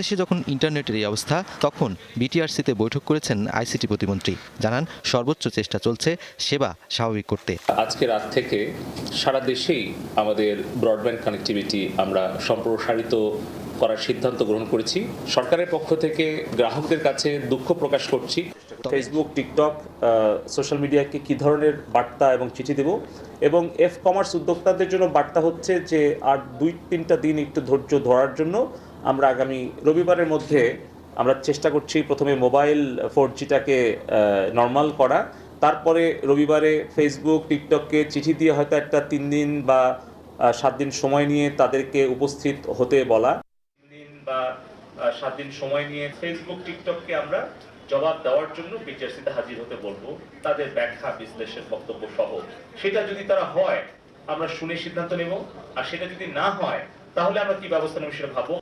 দেশে যখন ইন্টারনেটের এই অবস্থা তখন বিটিআরসিতে বৈঠক করেছেন আইসিটি প্রতিমন্ত্রী। জানান সর্বোচ্চ চেষ্টা চলছে সেবা স্বাভাবিক করতে। আজকে রাত থেকে সারা দেশেই আমাদের ব্রডব্যান্ড কানেক্টিভিটি আমরা সম্প্রসারিত করার সিদ্ধান্ত গ্রহণ করেছি। সরকারের পক্ষ থেকে গ্রাহকদের কাছে দুঃখ প্রকাশ করছি। ফেসবুক টিকটক সোশ্যাল মিডিয়াকে কি ধরনের বার্তা এবং চিঠি দেব? এবং এফ কমার্স উদ্যোক্তাদের জন্য বার্তা হচ্ছে যে আর দুই তিনটা দিন একটু ধৈর্য ধরার জন্য আমরা আগামী রবিবারের মধ্যে আমরা চেষ্টা করছি প্রথমে মোবাইল ফোর জিটাকে নর্মাল করা। তারপরে রবিবারে ফেসবুক টিকটককে চিঠি দিয়ে হয়তো একটা তিন দিন বা সাত দিন সময় নিয়ে তাদেরকে উপস্থিত হতে বলা। তিন দিন বা সাত দিন সময় নিয়ে ফেসবুক টিকটককে আমরা জবাব দেওয়ার জন্য বিটিআরসিতে হাজির হতে বলব। তাদের ব্যাখ্যা, বিশ্লেষণ, বক্তব্য সহ। সেটা যদি তারা হয়, আমরা শুনে সিদ্ধান্ত নেব। আর সেটা যদি না হয়, তাহলে আমরা কি ব্যবস্থা নেব সেটা ভাববো।